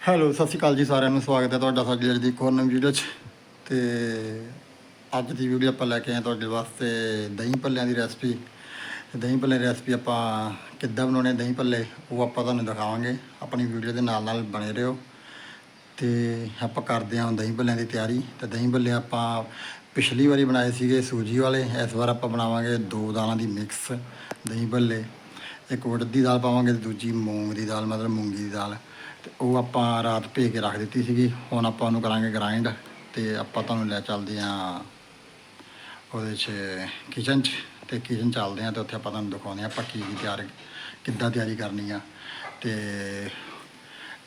Hello, ਸਤਿ ਸ਼੍ਰੀ ਅਕਾਲ ਜੀ ਸਾਰਿਆਂ ਨੂੰ। ਸਵਾਗਤ ਹੈ ਤੁਹਾਡਾ ਸਾਡੀ ਅੱਜ ਦੀ ਇੱਕ ਹੋਰ ਨਵੀਂ ਵੀਡੀਓ 'ਚ। ਤੇ ਅੱਜ ਦੀ ਵੀਡੀਓ ਆਪਾਂ ਲੈ ਕੇ ਆਏ ਤੁਹਾਡੇ ਵਾਸਤੇ ਦਹੀਂ ਭੱਲਿਆਂ ਦੀ ਰੈਸਪੀ। ਦਹੀਂ ਭੱਲੇ ਦੀ ਰੈਸਪੀ ਆਪਾਂ ਕਿੱਦਾਂ ਬਣਾਉਣੇ ਦਹੀਂ ਭੱਲੇ, ਉਹ ਆਪਾਂ ਤੁਹਾਨੂੰ ਦਿਖਾਵਾਂਗੇ। ਆਪਣੀ ਵੀਡੀਓ ਦੇ ਨਾਲ ਨਾਲ ਬਣੇ ਰਹੋ। ਤੇ ਆਪਾਂ ਕਰਦੇ ਹਾਂ ਦਹੀਂ ਭੱਲਿਆਂ ਦੀ ਤਿਆਰੀ। ਤੇ ਦਹੀਂ ਭੱਲੇ ਆਪਾਂ ਪਿਛਲੀ ਵਾਰੀ ਬਣਾਏ ਸੀਗੇ ਸੂਜੀ ਵਾਲੇ। ਇਸ ਵਾਰ ਆਪਾਂ ਬਣਾਵਾਂਗੇ ਦੋ ਦਾਲਾਂ ਦੀ ਮਿਕਸ ਦਹੀਂ ਭੱਲੇ। ਇੱਕ ਉੜਦ ਦੀ ਦਾਲ ਪਾਵਾਂਗੇ ਤੇ ਦੂਜੀ ਮੂੰਗ ਦੀ ਦਾਲ, ਮਤਲਬ ਮੂੰਗੀ ਦੀ ਦਾਲ। ਤੇ ਉਹ ਆਪਾਂ ਰਾਤ ਭੇ ਕੇ ਰੱਖ ਦਿੱਤੀ ਸੀਗੀ। ਹੁਣ ਆਪਾਂ ਉਹਨੂੰ ਕਰਾਂਗੇ ਗ੍ਰਾਈਂਡ ਤੇ ਆਪਾਂ ਤੁਹਾਨੂੰ ਲੈ ਚੱਲਦੇ ਹਾਂ ਉਹਦੇ 'ਚ ਕਿਚਨ 'ਚ। ਤੇ ਕਿਚਨ ਚੱਲਦੇ ਹਾਂ ਤੇ ਉੱਥੇ ਆਪਾਂ ਤੁਹਾਨੂੰ ਦਿਖਾਉਂਦੇ ਹਾਂ ਆਪਾਂ ਕੀ ਕੀ ਤਿਆਰ, ਕਿੱਦਾਂ ਤਿਆਰੀ ਕਰਨੀ ਆ। ਤੇ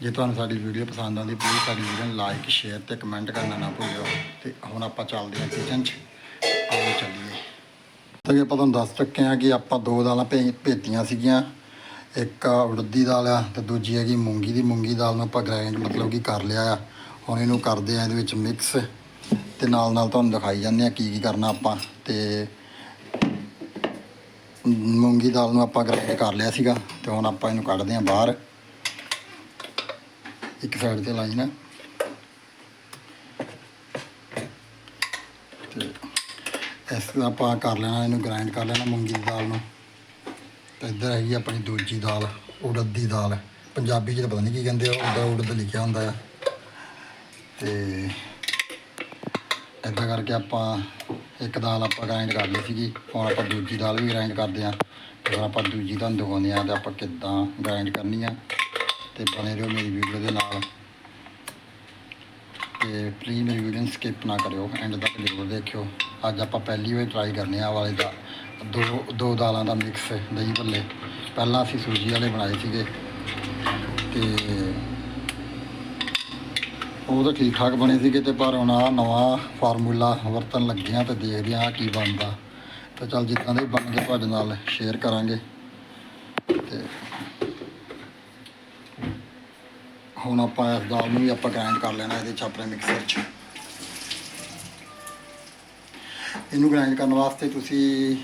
ਜੇ ਤੁਹਾਨੂੰ ਸਾਡੀ ਵੀਡੀਓ ਪਸੰਦ ਆਉਂਦੀ ਪਲੀਜ਼ ਸਾਡੀ ਵੀਡੀਓ ਨੂੰ ਲਾਈਕ ਸ਼ੇਅਰ ਤੇ ਕਮੈਂਟ ਕਰਨਾ ਨਾ ਭੁੱਲਿਓ। ਤੇ ਹੁਣ ਆਪਾਂ ਚੱਲਦੇ ਹਾਂ ਕਿਚਨ 'ਚ। ਆਓ ਚੱਲੀਏ। ਤਾਂ ਵੀ ਆਪਾਂ ਤੁਹਾਨੂੰ ਦੱਸ ਚੁੱਕੇ ਹਾਂ ਕਿ ਆਪਾਂ ਦੋ ਦਾਲਾਂ ਭੇ, ਭੇਜੀਆਂ ਸੀਗੀਆਂ। ਇੱਕ ਉੜਦੀ ਦਾਲ ਆ ਤੇ ਦੂਜੀ ਹੈਗੀ ਮੂੰਗੀ ਦੀ। ਮੂੰਗੀ ਦਾਲ ਨੂੰ ਆਪਾਂ ਗ੍ਰਾਈਂਡ ਮਤਲਬ ਕਿ ਕਰ ਲਿਆ ਆ। ਹੁਣ ਇਹਨੂੰ ਕਰਦੇ ਆ ਇਹਦੇ ਵਿੱਚ ਮਿਕਸ ਤੇ ਨਾਲ ਨਾਲ ਤੁਹਾਨੂੰ ਦਿਖਾਈ ਜਾਂਦੇ ਆ ਕੀ ਕੀ ਕਰਨਾ ਆਪਾਂ। ਤੇ ਮੂੰਗੀ ਦਾਲ ਨੂੰ ਆਪਾਂ ਗ੍ਰਾਈਂਡ ਕਰ ਲਿਆ ਸੀਗਾ ਤੇ ਹੁਣ ਆਪਾਂ ਇਹਨੂੰ ਕੱਢਦੇ ਆ ਬਾਹਰ। ਇੱਕ ਸਾਈਡ ਤੇ ਲਾਈ ਨਾ ਤੇ ਇਸ ਤਰ੍ਹਾਂ ਆਪਾਂ ਕਰ ਲੈਣਾ, ਇਹਨੂੰ ਗ੍ਰਾਈਂਡ ਕਰ ਲੈਣਾ ਮੂੰਗੀ ਦੀ ਦਾਲ ਨੂੰ। ਤੇ ਇੱਧਰ ਹੈਗੀ ਆਪਣੀ ਦੂਜੀ ਦਾਲ, ਉੜਦ ਦੀ ਦਾਲ। ਪੰਜਾਬੀ 'ਚ ਤਾਂ ਪਤਾ ਨਹੀਂ ਕੀ ਕਹਿੰਦੇ ਆ ਉਹਦਾ ਉੜਦ ਲਿਖਿਆ ਹੁੰਦਾ ਆ। ਤੇ ਇੱਦਾਂ ਕਰਕੇ ਆਪਾਂ ਇੱਕ ਦਾਲ ਆਪਾਂ ਗ੍ਰਾਈਂਡ ਕਰ ਲਈ ਸੀਗੀ, ਹੁਣ ਆਪਾਂ ਦੂਜੀ ਦਾਲ ਵੀ ਗ੍ਰਾਈਂਡ ਕਰਦੇ ਆ। ਤੇ ਫਿਰ ਆਪਾਂ ਦੂਜੀ ਤੁਹਾਨੂੰ ਦਿਖਾਉਂਦੇ ਆ ਤੇ ਆਪਾਂ ਕਿੱਦਾਂ ਗ੍ਰਾਈਂਡ ਕਰਨੀ ਆ। ਤੇ ਬਣੇ ਰਹੋ ਮੇਰੀ ਵੀਡੀਓ ਦੇ ਨਾਲ। ਤੇ ਪਲੀਜ਼ ਮੇਰੀ ਵੀਡੀਓ ਨੂੰ ਸਕਿਪ ਨਾ ਕਰਿਓ ਐਂਡ ਤੱਕ ਜ਼ਰੂਰ ਦੇਖਿਓ। ਅੱਜ ਆਪਾਂ ਪਹਿਲੀ ਵਾਰ ਟਰਾਈ ਕਰਨੇ ਆ ਆਹ ਵਾਲੇ ਦਾ ਦੋ ਦੋ ਦਾਲਾਂ ਦਾ ਮਿਕਸ ਦਹੀਂ ਭੱਲੇ। ਪਹਿਲਾਂ ਅਸੀਂ ਸੂਜੀ ਵਾਲੇ ਬਣਾਏ ਸੀਗੇ। ਤੇ ਉਹ ਤਾਂ ਠੀਕ ਠਾਕ ਬਣੇ ਸੀਗੇ ਤੇ ਪਰ ਹੁਣ ਆ ਨਵਾਂ ਫਾਰਮੂਲਾ ਵਰਤਣ ਲੱਗੇ ਆ ਤੇ ਦੇਖਦੇ ਆ ਕੀ ਬਣਦਾ। ਤਾਂ ਚੱਲ ਜਿੱਦਾਂ ਦੇ ਬਣ ਗਏ ਤੁਹਾਡੇ ਨਾਲ ਸ਼ੇਅਰ ਕਰਾਂਗੇ। ਤੇ ਹੁਣ ਆਪਾਂ ਇਸ ਦਾਲ ਨੂੰ ਵੀ ਆਪਾਂ ਗ੍ਰਾਈਂਡ ਕਰ ਲੈਣਾ ਇਹਦੇ ਚ ਆਪਣੇ ਮਿਕਸਰ 'ਚ। ਇਹਨੂੰ ਗ੍ਰਾਈਂਡ ਕਰਨ ਵਾਸਤੇ ਤੁਸੀਂ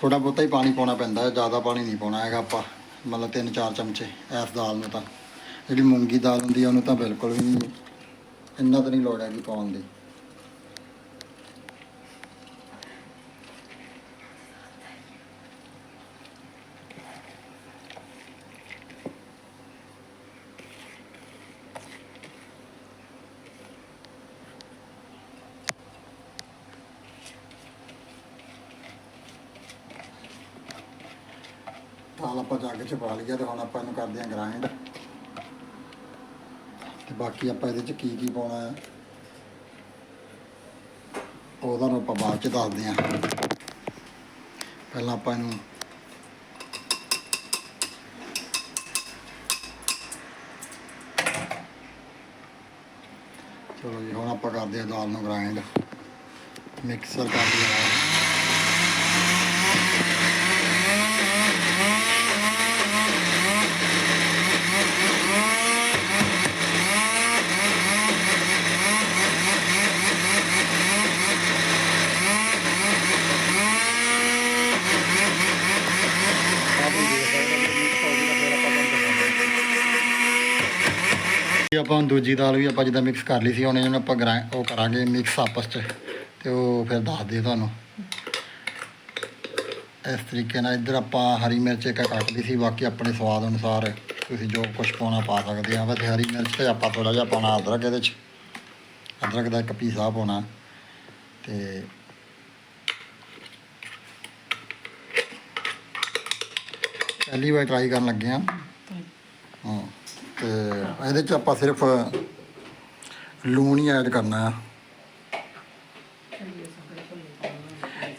ਥੋੜਾ ਬਹੁਤਾ ਹੀ ਪਾਣੀ ਪਾਉਣਾ ਪੈਂਦਾ ਹੈ, ਜ਼ਿਆਦਾ ਪਾਣੀ ਨਹੀਂ ਪਾਉਣਾ ਹੈਗਾ ਆਪਾਂ, ਮਤਲਬ 3-4 ਚਮਚੇ ਇਸ ਦਾਲ ਨੂੰ ਤਾਂ। ਜਿਹੜੀ ਮੂੰਗੀ ਦਾਲ ਹੁੰਦੀ ਆ, ਉਹਨੂੰ ਤਾਂ ਬਿਲਕੁਲ ਵੀ ਇੰਨਾ ਤਾਂ ਨਹੀਂ ਲੋੜ ਹੈਗੀ ਪਾਉਣ ਦੀ ਦਾਲ ਆਪਾਂ ਜੱਗ 'ਚ ਤੇ ਹੁਣ ਆਪਾਂ ਇਹਨੂੰ ਕਰਦੇ ਹਾਂ ਗ੍ਰਾਈਂਡ ਤੇ ਬਾਕੀ ਆਪਾਂ ਇਹਦੇ 'ਚ ਕੀ ਕੀ ਪਾਉਣਾ ਹੈ ਉਹ ਤੁਹਾਨੂੰ ਆਪਾਂ ਬਾਅਦ 'ਚ ਦੱਸਦੇ ਹਾਂ। ਪਹਿਲਾਂ ਆਪਾਂ ਇਹਨੂੰ ਚਲੋ ਜੀ, ਹੁਣ ਆਪਾਂ ਕਰਦੇ ਹਾਂ ਦਾਲ ਨੂੰ ਗ੍ਰਾਈਂਡ ਮਿਕਸਰ ਕਰਦੇ ਹਾਂ ਇਹ ਆਪਾਂ ਦੂਜੀ ਦਾਲ ਵੀ ਆਪਾਂ ਜਿੱਦਾਂ ਮਿਕਸ ਕਰ ਲਈ ਸੀ ਹੁਣ ਇਹਨੂੰ ਆਪਾਂ ਗ੍ਰਾਂ ਉਹ ਕਰਾਂਗੇ ਮਿਕਸ ਆਪਸ ਚ ਤੇ ਉਹ ਫਿਰ ਦੱਸ ਦੇ ਤੁਹਾਨੂੰ। ਇਸ ਤਰੀਕੇ ਨਾਲ ਇੱਧਰ ਆਪਾਂ ਹਰੀ ਮਿਰਚ ਇੱਕ ਕੱਟ ਲਈ ਸੀ ਬਾਕੀ ਆਪਣੇ ਸਵਾਦ ਅਨੁਸਾਰ ਤੁਸੀਂ ਜੋ ਕੁਝ ਪਾਉਣਾ ਪਾ ਸਕਦੇ ਆ। ਵੈਸੇ ਹਰੀ ਮਿਰਚ ਤੇ ਆਪਾਂ ਥੋੜਾ ਜਿਹਾ ਪਾਉਣਾ ਅਦਰਕ ਇਹਦੇ ਚ। ਅਦਰਕ ਦਾ ਇੱਕ ਪੀਸ ਆ ਪਾਉਣਾ ਤੇ ਪਹਿਲੀ ਵਾਰ ਟਰਾਈ ਕਰਨ ਲੱਗੇ ਆ। ਹਾਂ। ਤੇ ਇਹਦੇ ਚ ਆਪਾਂ ਸਿਰਫ ਲੂਣ ਹੀ ਐਡ ਕਰਨਾ ਆ।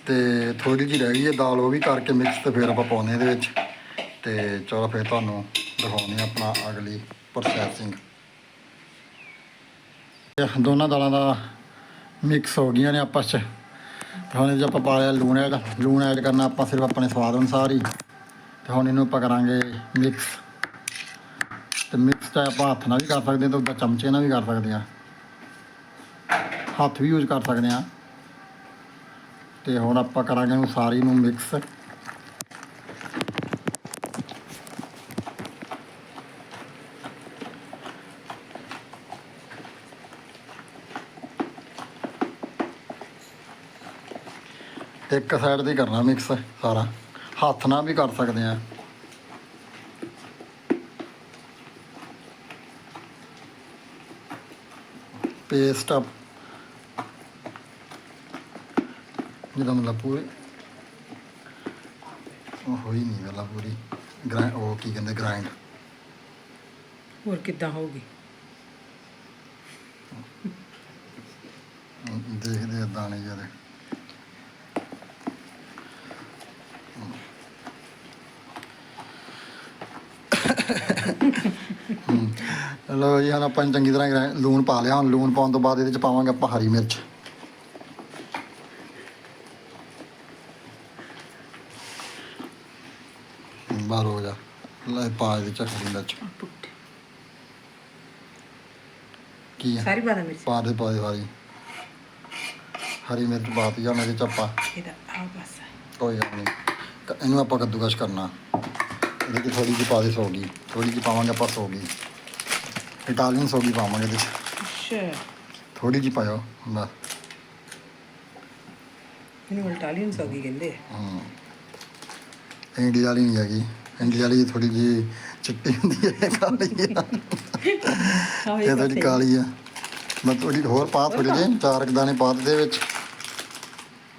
ਤੇ ਥੋੜੀ ਜਿਹੀ ਰਹਿ ਗਈ ਹੈ ਦਾਲ, ਉਹ ਵੀ ਕਰਕੇ ਮਿਕਸ ਤੇ ਫਿਰ ਆਪਾਂ ਪਾਉਣੇ ਇਹਦੇ ਵਿੱਚ। ਤੇ ਚਲੋ ਫਿਰ ਤੁਹਾਨੂੰ ਦਿਖਾਉਂਦੇ ਹਾਂ ਆਪਣਾ ਅਗਲੀ ਪ੍ਰੋਸੈਸਿੰਗ ਦੋਨਾਂ ਦਾਲਾਂ ਦਾ ਮਿਕਸ ਹੋ ਗਈਆਂ ਨੇ ਆਪਸ ਚ। ਤੇ ਹੁਣ ਇਹਦੇ 'ਚ ਆਪਾਂ ਪਾ ਲਿਆ ਲੂਣ ਐਡ ਲੂਣ ਐਡ ਕਰਨਾ ਆਪਾਂ ਸਿਰਫ ਆਪਣੇ ਸਵਾਦ ਅਨੁਸਾਰ ਹੀ। ਤੇ ਹੁਣ ਇਹਨੂੰ ਆਪਾਂ ਕਰਾਂਗੇ ਮਿਕਸ ਤੇ ਮਿਕਸ ਚਾਹੇ ਆਪਾਂ ਹੱਥ ਨਾਲ ਵੀ ਕਰ ਸਕਦੇ ਹਾਂ ਤੇ ਉਹਦਾ ਚਮਚੇ ਨਾਲ ਵੀ ਕਰ ਸਕਦੇ ਹਾਂ। ਹੱਥ ਵੀ ਯੂਜ਼ ਕਰ ਸਕਦੇ ਹਾਂ। ਤੇ ਹੁਣ ਆਪਾਂ ਕਰਾਂਗੇ ਉਹ ਸਾਰੀ ਨੂੰ ਮਿਕਸ ਇੱਕ ਸਾਈਡ ਤੇ ਕਰਨਾ ਮਿਕਸ ਸਾਰਾ। ਹੱਥ ਨਾਲ ਵੀ ਕਰ ਸਕਦੇ ਆ ਪੇਸਟ ਅਪ ਜਿਹਦਾ ਮਤਲਬ ਪੂਰੀ ਉਹ ਹੋਈ ਨਹੀਂ ਵਾਲਾ ਪੂਰੀ ਗ੍ਰਾਈਂਡ ਉਹ ਕੀ ਕਹਿੰਦੇ ਗ੍ਰਾਈਂਡ ਹੋਰ ਕਿੱਦਾਂ ਹੋਊਗੀ? ਦੇਖਦੇ ਆ ਦਾਣੇ ਜਿਹੜੇ ਹਮ, ਲਓ ਜੀ ਹੁਣ ਆਪਾਂ ਨੇ ਚੰਗੀ ਤਰ੍ਹਾਂ ਲੂਣ ਪਾ ਲਿਆ ਹੁਣ ਲੂਣ ਪਾਉਣ ਤੋਂ ਬਾਅਦ ਇਹਦੇ ਚ ਪਾਵਾਂਗੇ ਆਪਾਂ ਹਰੀ ਮਿਰਚ। ਬਾਹਰ ਹੋ ਜਾ। ਲੈ ਪਾ ਇਹਦੇ ਚ ਹਰੀ ਮਿਰਚ। ਕੀ ਆ? ਸਾਰੀ ਬਾਦਾਮ ਮਿਰਚ। ਪਾ ਦੇ ਪਾ ਦੇ ਸਾਰੀ। ਹਰੀ ਮਿਰਚ ਪਾਤੀ ਆ ਮੇਰੇ ਚ ਆਪਾਂ। ਇਹਦਾ ਆ ਬਸ ਕੋਈ ਗੱਲ ਨਹੀਂ। ਇਹਨੂੰ ਆਪਾਂ ਕੱਦੂਕਸ਼ ਕਰਨਾ। ਇਹਦੇ ਥੋੜੀ ਜਿਹੀ ਪਾ ਦੇ ਸੌਗੀ। ਥੋੜੀ ਜਿਹੀ ਪਾਵਾਂਗੇ ਆਪਾਂ ਸੌਗੀ। ਇਟਾਲੀਅਨ ਸੌਗੀ ਪਾਵਾਂਗੇ ਇਹਦੇ ਚ। ਅੱਛਾ। ਥੋੜੀ ਜਿਹੀ ਪਾਇਓ ਬਸ ਇਹਨੂੰ ਇਟਾਲੀਅਨ ਸੌਗੀ ਕਹਿੰਦੇ ਆ। ਹੂੰ। ਇੰਡੀਆ ਵਾਲੀ ਨਹੀਂ ਹੈਗੀ। ਇੰਡੀਆ ਵਾਲੀ ਥੋੜੀ ਜਿਹੀ ਚਿੱਟੀ ਹੁੰਦੀ ਹੈ ਕਾਲੀ ਆ। ਆਹ ਇਹ ਥੋੜੀ ਕਾਲੀ ਆ। ਮੈਂ ਥੋੜੀ ਹੋਰ ਪਾ ਥੋੜੀ ਜਿਹੀ ਚਾਰ ਕੁ ਦਾਣੇ ਪਾ ਦੇ ਵਿੱਚ।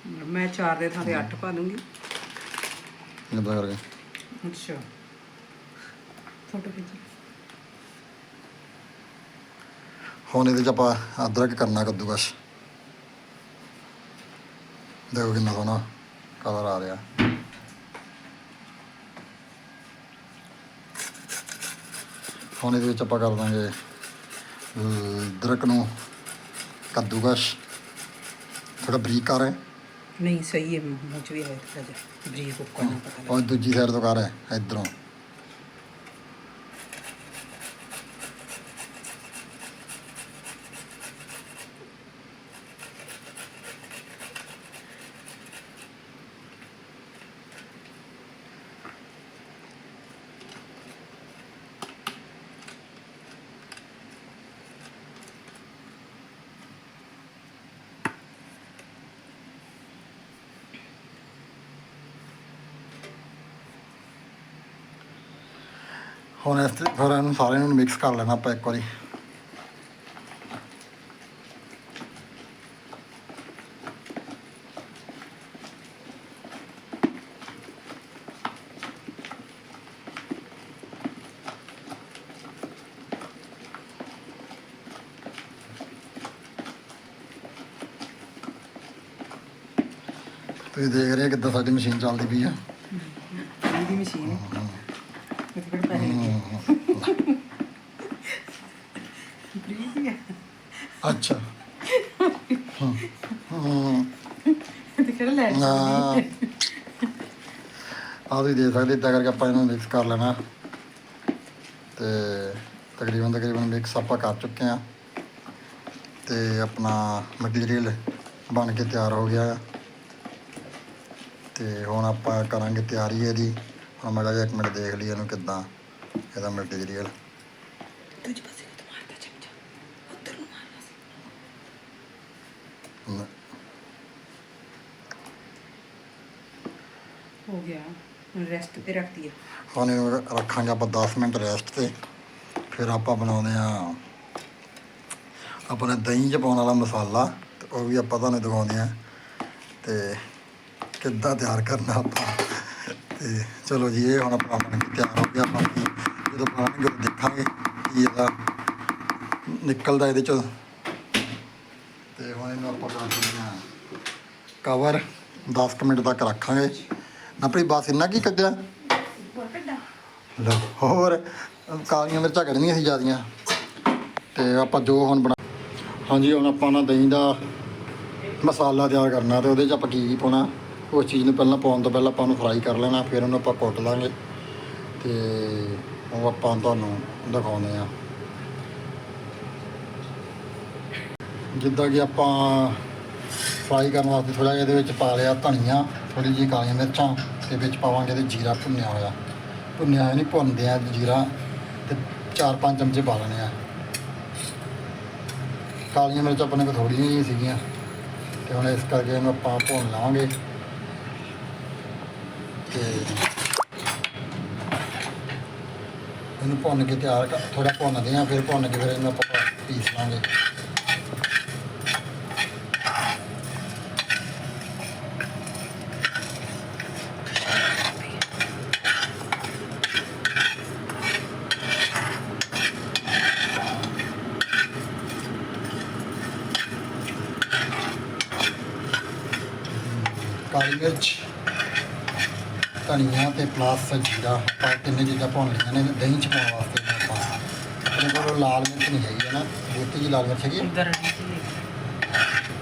ਮੈਂ 4 ਦੇ ਥਾਂ ਤੇ 8 ਪਾ ਦੂੰਗੀ। ਇਦਾਂ ਕਰਕੇ ਅੱਛਾ। ਫੋਟੋ ਖਿੱਚ। ਹੁਣ ਇਹਦੇ ਚ ਆਪਾਂ ਅਦਰਕ ਕਰਨਾ ਕੱਦੂਕਸ਼। ਦੇਖੋ ਕਿੰਨਾ ਸੋਹਣਾ ਕਲਰ ਆ ਰਿਹਾ। ਹੁਣ ਇਹਦੇ ਵਿੱਚ ਆਪਾਂ ਕਰ ਦਾਂਗੇ ਅਹ, ਅਦਰਕ ਨੂੰ ਕੱਦੂਕਸ਼। ਥੋੜਾ ਬਰੀਕ ਕਰ। ਹੈ ਨਹੀਂ ਸਹੀ ਹੈ ਚ ਵੀ ਹੈ ਬਰੀਕ ਉੱਕਾ ਨਾ ਪਤਾ ਔਰ ਦੂਜੀ ਸਾਈਡ ਤੋਂ ਕਰ ਹੈ ਇਧਰੋਂ। ਹੁਣ ਇਸ ਤੇ ਫਿਰ ਇਹਨੂੰ ਸਾਰਿਆਂ ਨੂੰ ਮਿਕਸ ਕਰ ਲੈਣਾ ਆਪਾਂ ਇੱਕ ਵਾਰੀ। ਤੁਸੀਂ ਦੇਖ ਰਹੇ ਕਿੱਦਾਂ ਸਾਡੀ ਮਸ਼ੀਨ ਚੱਲਦੀ ਪਈ ਆ। ਇਹਦੀ ਮਸ਼ੀਨ ਹੈ ਇਹ ਕਿਹੜਾ ਪੈਸੇ ਬਰੀਕ ਹੈ ਅੱਛਾ। ਹੂੰ। ਹੂੰ। ਤੇ ਕਿਹੜਾ ਲੈ ਨਾ। ਆ ਤੁਸੀਂ ਦੇ ਸਕਦੇ ਇੱਦਾਂ ਕਰਕੇ ਆਪਾਂ ਇਹਨੂੰ ਮਿਕਸ ਕਰ ਲੈਣਾ। ਤੇ ਤਕਰੀਬਨ ਤਕਰੀਬਨ ਮਿਕਸ ਆਪਾਂ ਕਰ ਚੁੱਕੇ ਆ ਤੇ ਆਪਣਾ ਮਟੀਰੀਅਲ ਬਣ ਕੇ ਤਿਆਰ ਹੋ ਗਿਆ ਤੇ ਹੁਣ ਆਪਾਂ ਕਰਾਂਗੇ ਤਿਆਰੀ ਇਹਦੀ। ਹੁਣ ਮੈਂ ਕਿਹਾ ਇੱਕ ਮਿੰਟ ਦੇਖ ਲਈਏ ਇਹਨੂੰ ਕਿੱਦਾਂ ਇਹਦਾ ਮਟੀਰੀਅਲ ਦੂਜੇ ਪਾਸੇ ਤੋਂ ਮਾਰਦਾ ਚਮਚਾ ਉੱਧਰ ਨੂੰ ਮਾਰਨਾ ਸੀ ਹੋ ਗਿਆ, ਹੁਣ ਰੈਸਟ ਤੇ ਰੱਖਦੀ ਹੈ ਹੁਣ ਇਹਨੂੰ ਰੱਖਾਂਗੇ ਆਪਾਂ 10 ਮਿੰਟ ਰੈਸਟ ਤੇ, ਫਿਰ ਆਪਾਂ ਬਣਾਉਂਦੇ ਆ ਆਪਣਾ ਦਹੀਂ ਚ ਪਾਉਣ ਵਾਲਾ ਮਸਾਲਾ, ਤੇ ਉਹ ਵੀ ਆਪਾਂ ਤੁਹਾਨੂੰ ਦਿਖਾਉਂਦੇ ਆ ਤੇ ਕਿੱਦਾਂ ਤਿਆਰ ਕਰਨਾ ਆਪਾਂ, ਤੇ ਚਲੋ ਜੀ, ਇਹ ਹੁਣ ਆਪਣਾ ਬਣ ਕੇ ਤਿਆਰ ਹੋ ਗਿਆ ਬਾਕੀ ਜਦੋਂ ਬਣਾਉਣਗੇ ਉਦੋਂ ਦੇਖਾਂਗੇ ਕੀ ਇਹਦਾ ਨਿਕਲਦਾ ਇਹਦੇ ਚੋਂ। ਤੇ ਹੁਣ ਇਹਨੂੰ ਆਪਾਂ ਕਰ ਦਿੰਦੇ ਆ ਕਵਰ 10 ਕੁ ਮਿੰਟ ਤੱਕ ਰੱਖਾਂਗੇ। ਆਪਣੀ ਬਸ ਇੰਨਾ ਕੀ ਕੱਢਿਆ? ਲਓ ਹੋਰ, ਕਾਲੀਆਂ ਮਿਰਚਾਂ ਕੱਢਣੀਆਂ ਸੀ ਜਿਆਦੀਆਂ। ਤੇ ਆਪਾਂ ਜੋ ਹੁਣ ਬਣਾ ਹਾਂਜੀ, ਹੁਣ ਆਪਾਂ ਨਾ ਦਹੀਂ ਦਾ ਮਸਾਲਾ ਤਿਆਰ ਕਰਨਾ ਤੇ ਉਹਦੇ 'ਚ ਆਪਾਂ ਕੀ ਕੀ ਪਾਉਣਾ, ਉਸ ਚੀਜ਼ ਨੂੰ ਪਹਿਲਾਂ ਪਾਉਣ ਤੋਂ ਪਹਿਲਾਂ ਆਪਾਂ ਉਹਨੂੰ ਫਰਾਈ ਕਰ ਲੈਣਾ, ਫਿਰ ਉਹਨੂੰ ਆਪਾਂ ਕੁੱਟ ਲਾਂਗੇ। ਤੇ ਉਹ ਆਪਾਂ ਤੁਹਾਨੂੰ ਦਿਖਾਉਂਦੇ ਆ ਜਿੱਦਾਂ ਕਿ ਆਪਾਂ ਫਰਾਈ ਕਰਨ ਵਾਸਤੇ ਥੋੜਾ ਜਿਹਾ ਇਹਦੇ ਵਿੱਚ ਪਾ ਲਿਆ ਧਨੀਆ। ਥੋੜੀ ਜਿਹੀ ਕਾਲੀਆਂ ਮਿਰਚਾਂ ਤੇ ਵਿੱਚ ਪਾਵਾਂਗੇ ਤੇ ਜੀਰਾ ਭੁੰਨਿਆ ਹੋਇਆ। ਭੁੰਨਿਆ ਹੋਇਆ ਨਹੀਂ ਭੁੰਨਦੇ ਆ ਜੀਰਾ ਤੇ ਚਾਰ ਪੰਜ ਚਮਚੇ ਪਾ ਲੈਣੇ ਆ। ਕਾਲੀਆਂ ਮਿਰਚਾਂ ਆਪਣੇ ਕੋਲ ਥੋੜੀਆਂ ਹੀ ਸੀਗੀਆਂ ਤੇ ਹੁਣ ਇਸ ਕਰਕੇ ਇਹਨੂੰ ਆਪਾਂ ਭੁੰਨ ਲਾਵਾਂਗੇ। ਤੇ ਇਹਨੂੰ ਭੁੰਨ ਕੇ ਤਿਆਰ ਕਰ ਥੋੜਾ ਭੁੰਨਦੇ ਆ, ਫਿਰ ਭੁੰਨ ਕੇ ਫਿਰ ਇਹਨੂੰ ਆਪਾਂ ਪੀਸ ਲਾਂਗੇ ਕਾਲੀ ਮਿਰਚ ਧਨੀਆ ਤੇ ਪਲੱਸ ਜੀਰਾ ਆਪਾਂ ਤਿੰਨੇ ਚੀਜ਼ਾਂ ਭੁੰਨ ਲਈਆਂ ਨੇ ਦਹੀਂ ਚ ਪਾਉਣ ਵਾਸਤੇ ਨੇ ਆਪਾਂ ਆਪਣੇ ਕੋਲ ਲਾਲ ਮਿਰਚ ਨਹੀਂ ਹੈਗੀ ਹੈ ਨਾ ਬਹੁਤੀ ਜੀ ਲਾਲ ਮਿਰਚ ਹੈਗੀ?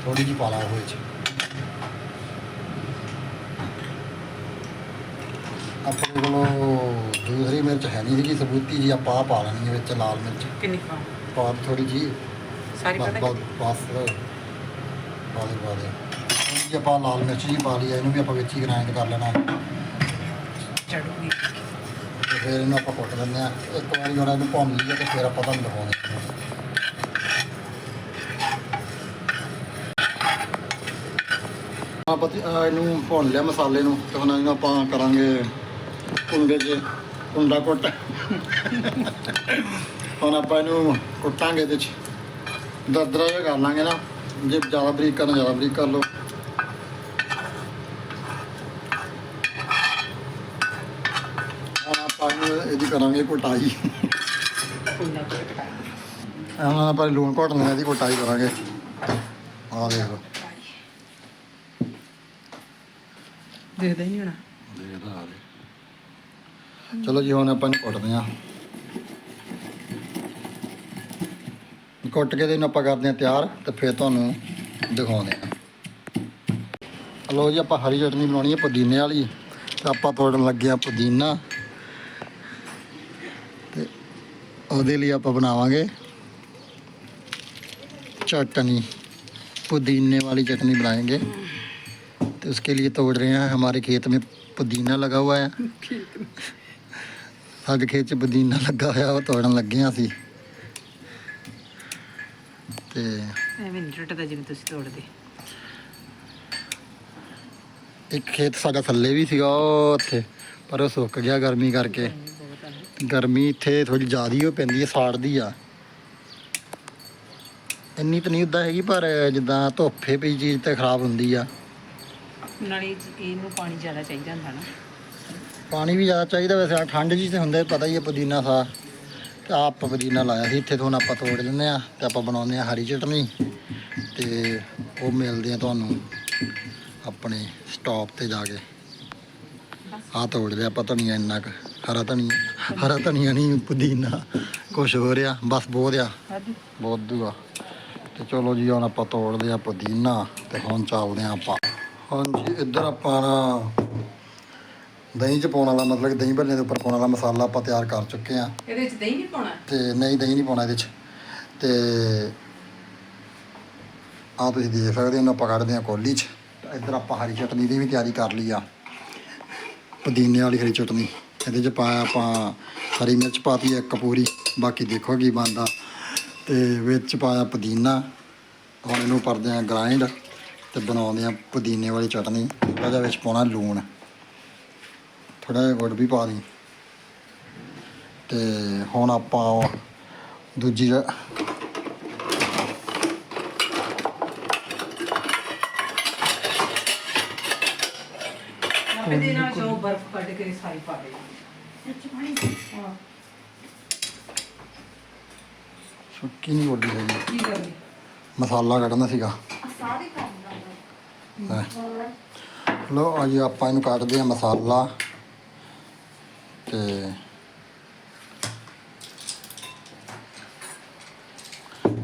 ਥੋੜੀ ਜੀ ਪਾ ਲਾ ਉਹ ਵਿੱਚ। ਆਪਣੇ ਕੋਲ ਦੂਸਰੀ ਮਿਰਚ ਹੈ ਨਹੀਂ ਸੀਗੀ ਸਬੂਤੀ ਜੀ ਆਪਾਂ ਆਹ ਪਾ ਲੈਣੀ ਹੈ ਵਿੱਚ ਲਾਲ ਮਿਰਚ। ਕਿੰਨੀ ਪਾ? ਪਾ ਥੋੜੀ ਜੀ ਸਾਰੀ ਬਸ ਪਤਾ ਬਸ ਪਾ ਦੇ ਪਾ ਦੇ ਜੀ ਆਪਾਂ ਲਾਲ ਮਿਰਚ ਜੀ ਪਾ ਲਈ ਇਹਨੂੰ ਵੀ ਆਪਾਂ ਵਿੱਚ ਹੀ ਗ੍ਰਾਈਂਡ ਕਰ ਲੈਣਾ। ਚੜੂਗੀ ਤੇ ਫਿਰ ਇਹਨੂੰ ਆਪਾਂ ਕੁੱਟ ਦਿੰਦੇ ਆ ਇੱਕ ਵਾਰੀ ਜਦੋਂ ਇਹਨੂੰ ਭੁੰਨ ਲਈਏ ਤੇ ਫਿਰ ਆਪਾਂ ਤੁਹਾਨੂੰ ਦਿਖਾਉਂਦੇ ਹਾਂ। ਆਪਾਂ ਤੇ, ਇਹਨੂੰ ਭੁੰਨ ਲਿਆ ਮਸਾਲੇ ਨੂੰ ਤੇ ਹੁਣ ਇਹਨੂੰ ਆਪਾਂ ਕਰਾਂਗੇ ਕੁੰਡੇ 'ਚ ਕੁੰਡਾ ਕੁੱਟ। ਹੁਣ ਆਪਾਂ ਇਹਨੂੰ ਕੁੱਟਾਂਗੇ ਇਹਦੇ 'ਚ। ਦਰਦਰਾ ਜਿਹਾ ਕਰ ਲਾਂਗੇ ਨਾ। ਜੇ ਜ਼ਿਆਦਾ ਬਰੀਕ ਕਰਨਾ ਜ਼ਿਆਦਾ ਬਰੀਕ ਕਰ ਲਓ ਹੁਣ ਆਪਾਂ ਇਹਨੂੰ ਇਹਦੀ ਕਰਾਂਗੇ ਕੁਟਾਈ। ਕਟਾਈ ਹੁਣ ਆਪਾਂ ਲੂਣ ਘੋਟ ਲੈਣਾ ਇਹਦੀ ਕੁਟਾਈ ਕਰਾਂਗੇ। ਆਹ ਦੇਖ ਲਓ। ਦੇਖਦਾ ਹੀ ਨਹੀਂ ਹੋਣਾ। ਦੇਖਦਾ ਆ ਦੇ ਚਲੋ ਜੀ ਹੁਣ ਆਪਾਂ ਇਹਨੂੰ ਕੁੱਟਦੇ ਹਾਂ। ਕੁੱਟ ਕੇ ਤੇ ਇਹਨੂੰ ਆਪਾਂ ਕਰਦੇ ਹਾਂ ਤਿਆਰ ਤੇ ਫਿਰ ਤੁਹਾਨੂੰ ਦਿਖਾਉਂਦੇ ਹਾਂ। ਲੋ ਜੀ ਆਪਾਂ ਹਰੀ ਚਟਨੀ ਬਣਾਉਣੀ ਹੈ ਪੁਦੀਨੇ ਵਾਲੀ। ਤੇ ਆਪਾਂ ਤੋੜਨ ਲੱਗੇ ਆ ਪੁਦੀਨਾ ਤੇ ਉਹਦੇ ਲਈ ਆਪਾਂ ਬਣਾਵਾਂਗੇ चटनी पुदीने वाली चटनी बनाएंगे तो उसके लिए तोड़ रहे हैं हमारे खेत में पुदीना लगा हुआ है ਸਾਡੇ ਖੇਤ 'ਚ ਪੁਦੀਨਾ ਲੱਗਾ ਹੋਇਆ ਉਹ ਤੋੜਨ ਲੱਗੇ ਹਾਂ ਅਸੀਂ ਤੇ ਐਵੇਂ ਨਹੀਂ ਟੁੱਟਦਾ ਜਿਵੇਂ ਤੁਸੀਂ ਤੋੜਦੇ ਇੱਕ ਖੇਤ ਸਾਡਾ ਥੱਲੇ ਵੀ ਸੀਗਾ ਉਹ ਉੱਥੇ ਪਰ ਉਹ ਸੁੱਕ ਗਿਆ ਗਰਮੀ ਕਰਕੇ ਬਹੁਤ ਆ ਗਰਮੀ ਇੱਥੇ ਥੋੜੀ ਜ਼ਿਆਦਾ ਹੀ ਪੈਂਦੀ ਹੈ ਸਾੜਦੀ ਆ। ਇੰਨੀ ਤਾਂ ਨਹੀਂ ਉੱਦਾਂ ਹੈਗੀ ਪਰ ਜਿੱਦਾਂ ਧੁੱਪੇ ਪਈ ਚੀਜ਼ ਤੇ ਖਰਾਬ ਹੁੰਦੀ ਆ। ਨਾਲੇ ਇਹਨੂੰ ਪਾਣੀ ਜ਼ਿਆਦਾ ਚਾਹੀਦਾ ਹੁੰਦਾ ਨਾ। ਪਾਣੀ ਵੀ ਜ਼ਿਆਦਾ ਚਾਹੀਦਾ ਵੈਸੇ ਠੰਡ ਜੀ ਤੇ ਹੁੰਦੇ ਪਤਾ ਹੀ ਹੈ ਪੁਦੀਨਾ ਸਾ। ਤੇ ਆਪ ਪੁਦੀਨਾ ਲਾਇਆ ਸੀ ਇੱਥੇ ਤੋਂ ਆਪਾਂ ਤੋੜ ਲੈਂਦੇ ਆ ਤੇ ਆਪਾਂ ਬਣਾਉਂਦੇ ਆ ਹਰੀ ਚਟਨੀ। ਤੇ ਉਹ ਮਿਲਦੇ ਆ ਤੁਹਾਨੂੰ ਆਪਣੇ ਸਟਾਪ ਤੇ ਜਾ ਕੇ। ਆ ਤੋੜ ਲਿਆ ਆਪਾਂ ਧਨੀਆ ਇੰਨਾ ਕੁ। ਹਰਾ ਧਨੀਆ ਹਰਾ ਧਨੀਆ ਨਹੀਂ ਪੁਦੀਨਾ ਕੁਛ ਹੋ ਰਿਹਾ ਬਸ ਬਹੁਤ ਆ। ਬਹੁਤ ਦੂਆ। ਤੇ ਚਲੋ ਜੀ ਹੁਣ ਆਪਾਂ ਤੋੜਦੇ ਆ ਪੁਦੀਨਾ ਤੇ ਹੁਣ ਚੱਲਦੇ ਆ ਆਪਾਂ। ਹਾਂਜੀ ਇੱਧਰ ਆਪਾਂ ਨਾ ਦਹੀਂ ਚ ਪਾਉਣ ਵਾਲਾ ਮਤਲਬ ਦਹੀਂ ਭੱਲੇ ਦੇ ਉੱਪਰ ਪਾਉਣ ਵਾਲਾ ਮਸਾਲਾ ਆਪਾਂ ਤਿਆਰ ਕਰ ਚੁੱਕੇ ਆ ਇਹਦੇ ਵਿੱਚ ਦਹੀਂ ਨਹੀਂ ਪਾਉਣਾ? ਤੇ ਨਹੀਂ ਦਹੀਂ ਨਹੀਂ ਪਾਉਣਾ ਇਹਦੇ ਚ। ਤੇ ਆ ਤੁਸੀਂ ਦੇਖ ਸਕਦੇ ਹੋ ਇਹਨੂੰ ਆਪਾਂ ਕੱਢਦੇ ਆ ਕੋਲੀ ਚ। ਇੱਧਰ ਆਪਾਂ ਹਰੀ ਚਟਨੀ ਦੀ ਵੀ ਤਿਆਰੀ ਕਰ ਲਈ ਆ। ਪੁਦੀਨੇ ਵਾਲੀ ਹਰੀ ਚਟਨੀ। ਇਹਦੇ ਚ ਪਾਇਆ ਆਪਾਂ ਹਰੀ ਮਿਰਚ ਪਾਤੀ ਇੱਕ ਪੂਰੀ, ਬਾਕੀ ਦੇਖੋ ਕੀ ਬਣਦਾ। ਤੇ ਵਿੱਚ ਪਾਇਆ ਪੁਦੀਨਾ, ਹੁਣ ਇਹਨੂੰ ਕਰਦੇ ਆ ਗ੍ਰਾਈਂਡ ਤੇ ਬਣਾਉਂਦੇ ਆ ਪੁਦੀਨੇ ਵਾਲੀ ਚਟਨੀ। ਉਹਦੇ ਵਿੱਚ ਪਾਉਣਾ ਲੂਣ। ਥੋੜਾ ਜਿਹਾ ਗੁੜ ਵੀ ਪਾ ਦੀ। ਤੇ ਹੁਣ ਆਪਾਂ ਉਹ ਦੂਜੀ ਜ- ਆਪੇ ਦੇ ਨਾਲ ਜੋ ਬਰਫ਼ ਕੱਢ ਕੇ ਸਾਰੀ ਪਾ ਦੇ। ਹਾਂ। ਸੁੱਕੀ ਨਹੀਂ ਗੁੜਦੀ ਹੈਗੀ ਕੀ ਕਰਦੀ ਮਸਾਲਾ ਕੱਢਣਾ ਸੀਗਾ। ਲੈ। ਲਓ ਅਜੀ ਆਪਾਂ ਇਹਨੂੰ ਕੱਢਦੇ ਆ ਮਸਾਲਾ। ਤੇ